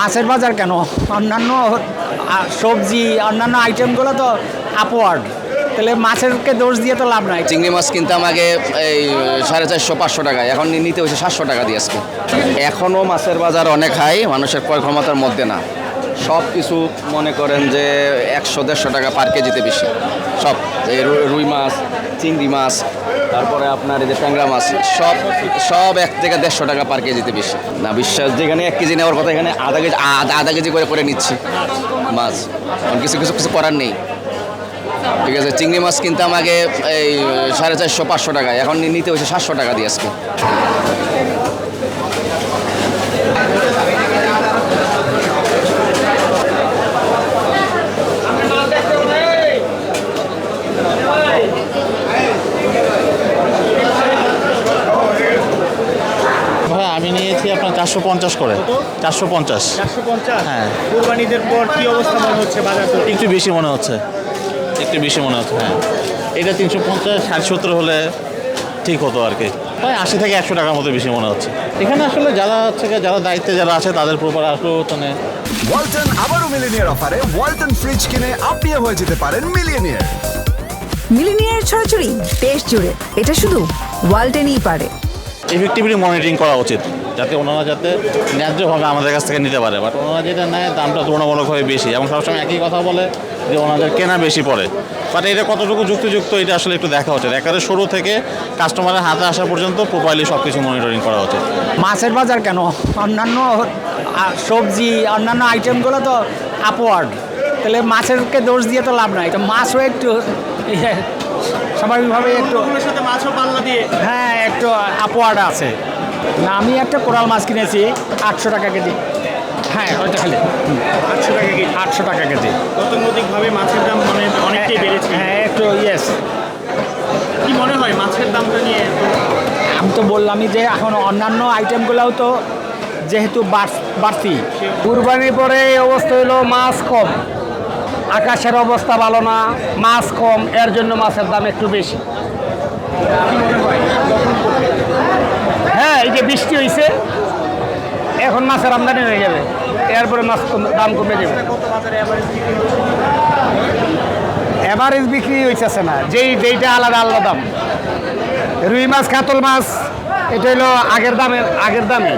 মাছের বাজার কেন? অন্যান্য সবজি, অন্যান্য আইটেমগুলো তো আপওয়ার্ড তাহলে মাছেরকে দোষ দিয়ে তো লাভ নাই। চিংড়ি মাছ কিনতাম আগে এই, সাড়ে চারশো, পাঁচশো টাকায়। এখন নিতে হয়েছে সাতশো টাকা দিয়ে আজকে। এখনও মাছের বাজার অনেক হাই, মানুষের ক্রয় ক্ষমতার মধ্যে না। সব কিছু মনে করেন যে একশো, দেড়শো টাকা পার কেজিতে বেশি। সব, এই রুই মাছ চিংড়ি মাছ, তারপরে আপনার এই যে ট্যাংরা মাছ, সব সব এক থেকে দেড়শো টাকা পার কেজিতে বেশি। না, বিশ্বাস, যেখানে এক কেজি নেওয়ার কথা, এখানে আধা কেজি, আধা আধা কেজি করে করে নিচ্ছি মাছ। কিছু কিছু কিছু করার নেই। ঠিক আছে, চিংড়ি মাছ কিনতাম আমাকে এই সাড়ে চারশো, পাঁচশো টাকায়, এখন নিতে হয়েছে সাতশো টাকা দিয়ে আজকে। আমি আপনার চারশো পঞ্চাশ করে। চারশো পঞ্চাশ। চারশো পঞ্চাশ? হ্যাঁ। কোরবানিদের পর কি অবস্থা মনে হচ্ছে বাজার তো একটু বেশি মনে হচ্ছে। একটু বেশি মনে হচ্ছে হ্যাঁ। এটা তিনশো পঞ্চাশ ষাট সত্তর হলে ঠিক হতো আর কি। প্রায় আশি থেকে একশো টাকার মতো বেশি মনে হচ্ছে। এখানে আসলে যারা হচ্ছে যারা দায়িত্বে যারা আছে তাদের প্রপার আসলেও মানে ওয়ালটন আবারও মিলিনিয়ার অফারে ওয়ালটন ফ্রিজ কিনে আপনিও হয়ে যেতে পারেন মিলিয়নিয়ার মিলিনিয়ার ছড়াছড়ি দেশ জুড়ে। এটা শুধু ওয়ালটেনই পারে। ইফেক্টিভলি মনিটরিং করা উচিত। যাতে ওনারা যাতে ন্যায্যভাবে আমাদের কাছ থেকে নিতে পারে। বাট ওনারা যেটা নেয় দামটা তুলনামূলকভাবে বেশি। এবং সবসময় একই কথা বলে যে ওনাদের কেনা বেশি পড়ে। বাট এটা কতটুকু যুক্তিযুক্ত এটা আসলে একটু দেখা উচিত। একেবারে শুরু থেকে কাস্টমারের হাতে আসা পর্যন্ত প্রোফাইলি সব কিছু মনিটরিং করা উচিত। মাছের বাজার কেন? অন্যান্য সবজি অন্যান্য আইটেমগুলো তো আপওয়ার্ড তাহলে মাছেরকে দোষ দিয়ে তো লাভ নাই। তো মাছও একটু ইয়ে, স্বাভাবিকভাবে একটু সাথে মাছও পাল্লা দিয়ে। হ্যাঁ একটু আপওয়ার্ড আছে। না আমি একটা কোরাল মাছ কিনেছি আটশো টাকা কেজি। হ্যাঁ ওইটা খালি। আটশো টাকা কেজি? আটশো টাকা কেজি। গতানুগতিকভাবে মাছের দাম মানে অনেকটাই বেড়েছে? হ্যাঁ একটু ইয়েস কি মনে হয় মাছের দামটা নিয়ে? আমি তো বললামই যে এখন অন্যান্য আইটেমগুলোও তো যেহেতু বাড়- বাড়তি। কুরবানির পরে এই অবস্থা হলো মাছ কম। আকাশের অবস্থা ভালো না মাছ কম এর জন্য মাছের দাম একটু বেশি। হ্যাঁ? এই যে বৃষ্টি হয়েছে এখন মাছের আমদানি হয়ে যাবে। এরপরে মাছ দাম কমে যাবে। এভারেজ বিক্রি হইতেছে না, যেই যেইটা আলাদা আলাদা দাম। রুই মাছ, কাতল মাছ, এটা হলো আগের দামের আগের দামে।